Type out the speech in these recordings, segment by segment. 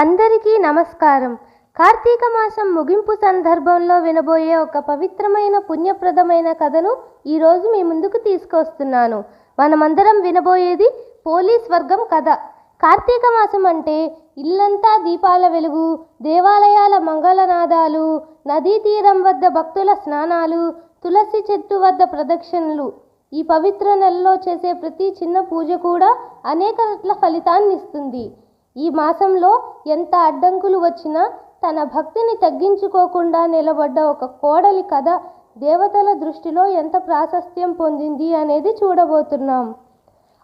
అందరికీ నమస్కారం. కార్తీక మాసం ముగింపు సందర్భంలో వినబోయే ఒక పవిత్రమైన పుణ్యప్రదమైన కథను ఈరోజు మీ ముందుకు తీసుకొస్తున్నాను. మనమందరం వినబోయేది పోలీస్ వర్గం కథ. కార్తీక మాసం అంటే ఇల్లంతా దీపాల వెలుగు దేవాలయాల మంగళనాదాలు నదీ తీరం వద్ద భక్తుల స్నానాలు తులసి చెట్టు వద్ద ప్రదక్షిణలు. ఈ పవిత్ర నెలలో చేసే ప్రతి చిన్న పూజ కూడా అనేక రెట్ల ఫలితాన్ని ఇస్తుంది. ఈ మాసంలో ఎంత అడ్డంకులు వచ్చినా తన భక్తిని తగ్గించుకోకుండా నిలబడ్డ ఒక కోడలి కథ దేవతల దృష్టిలో ఎంత ప్రాశస్త్యం పొందింది అనేది చూడబోతున్నాం.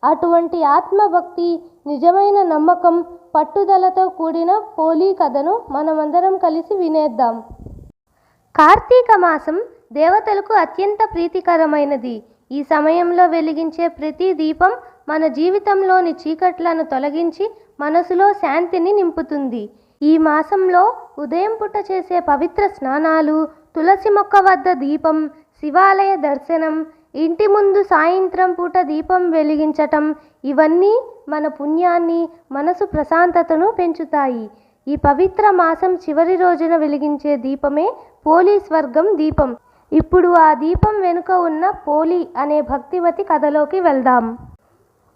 అటువంటి ఆత్మభక్తి నిజమైన నమ్మకం పట్టుదలతో కూడిన పోలీ కథను మనమందరం కలిసి వినేద్దాం. కార్తీక మాసం దేవతలకు అత్యంత ప్రీతికరమైనది. ఈ సమయంలో వెలిగించే ప్రతి దీపం మన జీవితంలోని చీకట్లను తొలగించి మనసులో శాంతిని నింపుతుంది. ఈ మాసంలో ఉదయం పూట చేసే పవిత్ర స్నానాలు తులసి మొక్క వద్ద దీపం శివాలయ దర్శనం ఇంటి ముందు సాయంత్రం పూట దీపం వెలిగించటం ఇవన్నీ మన పుణ్యాన్ని మనసు ప్రశాంతతను పెంచుతాయి. ఈ పవిత్ర మాసం చివరి రోజున వెలిగించే దీపమే పోలీ స్వర్గం దీపం. ఇప్పుడు ఆ దీపం వెనుక ఉన్న పోలి అనే భక్తివతి కథలోకి వెళ్దాం.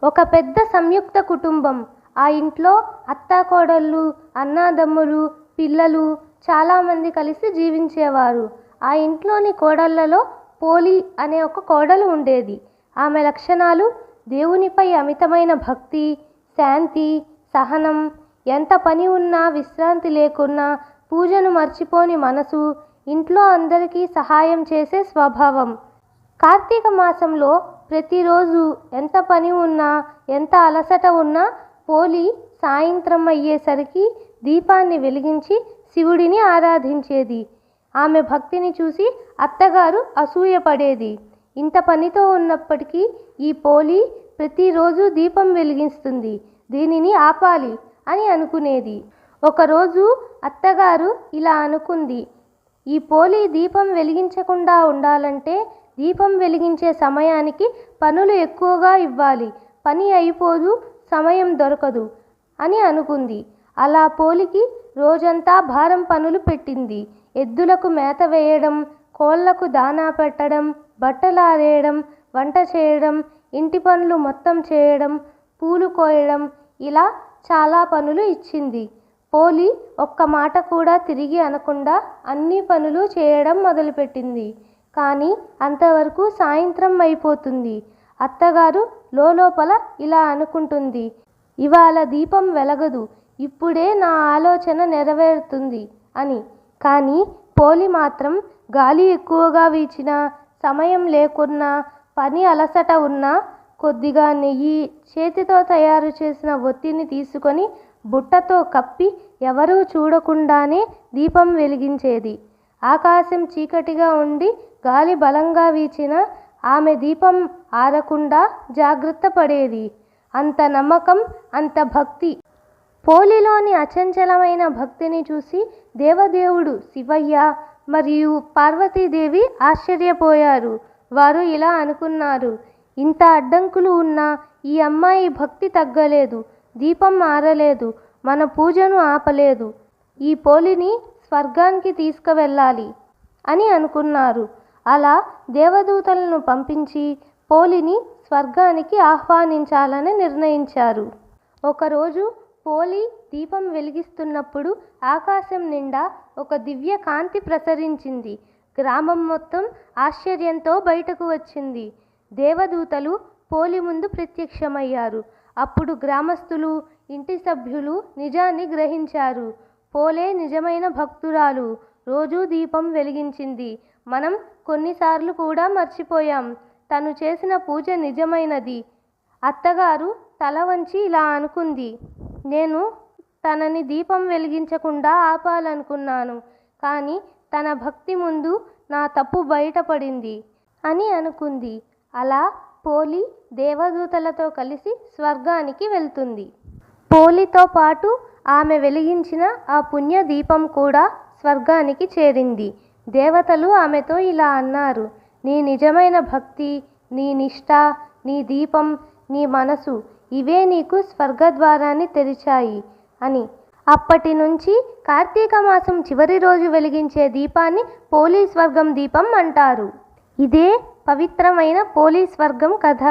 ఒక పెద్ద సంయుక్త కుటుంబం ఆ ఇంట్లో అత్తాకోడళ్ళు అన్నాదమ్ములు పిల్లలు చాలామంది కలిసి జీవించేవారు. ఆ ఇంట్లోని కోడళ్ళలో పోలి అనే ఒక కోడలు ఉండేది. ఆమె లక్షణాలు దేవునిపై అమితమైన భక్తి శాంతి సహనం ఎంత పని ఉన్నా విశ్రాంతి లేకున్నా పూజను మర్చిపోని మనసు ఇంట్లో అందరికీ సహాయం చేసే స్వభావం. కార్తీక మాసంలో ప్రతిరోజు ఎంత పని ఉన్నా ఎంత అలసట ఉన్నా పోలి సాయంత్రం అయ్యేసరికి దీపాన్ని వెలిగించి శివుడిని ఆరాధించేది. ఆమె భక్తిని చూసి అత్తగారు అసూయపడేది. ఇంత పనితో ఉన్నప్పటికీ ఈ పోలి ప్రతిరోజు దీపం వెలిగిస్తుంది. దీనిని ఆపాలి అని అనుకునేది. ఒకరోజు అత్తగారు ఇలా అనుకుంది. ఈ పోలి దీపం వెలిగించకుండా ఉండాలంటే దీపం వెలిగించే సమయానికి పనులు ఎక్కువగా ఇవ్వాలి. పని అయిపోదు సమయం దొరకదు అని అనుకుంది. అలా పోలికి రోజంతా భారం పనులు పెట్టింది. ఎద్దులకు మేత వేయడం కోళ్ళకు దానా పెట్టడం బట్టలు ఆరేయడం వంట చేయడం ఇంటి పనులు మొత్తం చేయడం పూలు కోయడం ఇలా చాలా పనులు ఇచ్చింది. పోలి ఒక్క మాట కూడా తిరిగి అనకుండా అన్ని పనులు చేయడం మొదలుపెట్టింది. కానీ అంతవరకు సాయంత్రం అయిపోతుంది. అత్తగారు లోపల ఇలా అనుకుంటుంది. ఇవాళ దీపం వెలగదు ఇప్పుడే నా ఆలోచన నెరవేరుతుంది అని. కానీ పోలి మాత్రం గాలి ఎక్కువగా వీచినా సమయం లేకున్నా పని అలసట ఉన్నా కొద్దిగా నెయ్యి చేతితో తయారు చేసిన ఒత్తిని తీసుకొని బుట్టతో కప్పి ఎవరూ చూడకుండానే దీపం వెలిగించేది. ఆకాశం చీకటిగా ఉండి గాలి బలంగా వీచిన ఆమె దీపం ఆరకుండా జాగ్రత్త పడేది. అంత నమ్మకం అంత భక్తి. పోలిలోని అచంచలమైన భక్తిని చూసి దేవదేవుడు శివయ్య మరియు పార్వతీదేవి ఆశ్చర్యపోయారు. వారు ఇలా అనుకున్నారు ఇంత అడ్డంకులు ఉన్నా ఈ అమ్మాయి భక్తి తగ్గలేదు దీపం ఆరలేదు మన పూజను ఆపలేదు. ఈ పోలిని స్వర్గానికి తీసుకువెళ్ళాలి అని అనుకున్నారు. అలా దేవదూతలను పంపించి పోలిని స్వర్గానికి ఆహ్వానించాలని నిర్ణయించారు. ఒకరోజు పోలి దీపం వెలిగిస్తున్నప్పుడు ఆకాశం నిండా ఒక దివ్య కాంతి ప్రసరించింది. గ్రామం మొత్తం ఆశ్చర్యంతో బయటకు వచ్చింది. దేవదూతలు పోలి ముందు ప్రత్యక్షమయ్యారు. అప్పుడు గ్రామస్తులు ఇంటి సభ్యులు నిజాన్ని గ్రహించారు. పోలే నిజమైన భక్తురాలు. రోజూ దీపం వెలిగించింది. మనం కొన్నిసార్లు కూడా మర్చిపోయాం. తను చేసిన పూజ నిజమైనది. అత్తగారు తల వంచి ఇలా అనుకుంది. నేను తనని దీపం వెలిగించకుండా ఆపాలనుకున్నాను. కానీ తన భక్తి ముందు నా తప్పు బయటపడింది అని అనుకుంది. అలా పోలి దేవదూతలతో కలిసి స్వర్గానికి వెళ్తుంది. పోలితో పాటు ఆమె వెలిగించిన ఆ పుణ్య దీపం కూడా స్వర్గానికి చేరింది. దేవతలు ఆమెతో ఇలా అన్నారు నీ నిజమైన భక్తి నీ నిష్ఠ నీ దీపం నీ మనసు ఇవే నీకు స్వర్గద్వారాన్ని తెరిచాయి అని. అప్పటి నుంచి కార్తీక మాసం చివరి రోజు వెలిగించే దీపాన్ని పోలీస్ వర్గం దీపం అంటారు. ఇదే పవిత్రమైన పోలీస్ వర్గం కథ.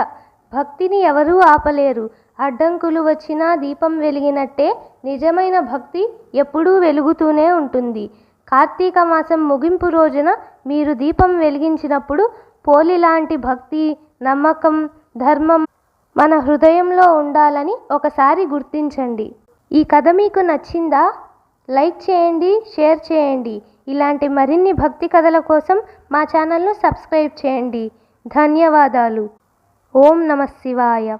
భక్తిని ఎవరూ ఆపలేరు. అడ్డంకులు వచ్చినా దీపం వెలిగినట్టే నిజమైన భక్తి ఎప్పుడూ వెలుగుతూనే ఉంటుంది. కార్తీక మాసం ముగింపు రోజున మీరు దీపం వెలిగించినప్పుడు పోలి లాంటి భక్తి నమ్మకం ధర్మం మన హృదయంలో ఉండాలని ఒకసారి గుర్తించండి. ఈ కథ మీకు నచ్చిందా? లైక్ చేయండి షేర్ చేయండి. ఇలాంటి మరిన్ని భక్తి కథల కోసం మా ఛానల్ను సబ్స్క్రైబ్ చేయండి. ధన్యవాదాలు. ఓం నమ శివాయ.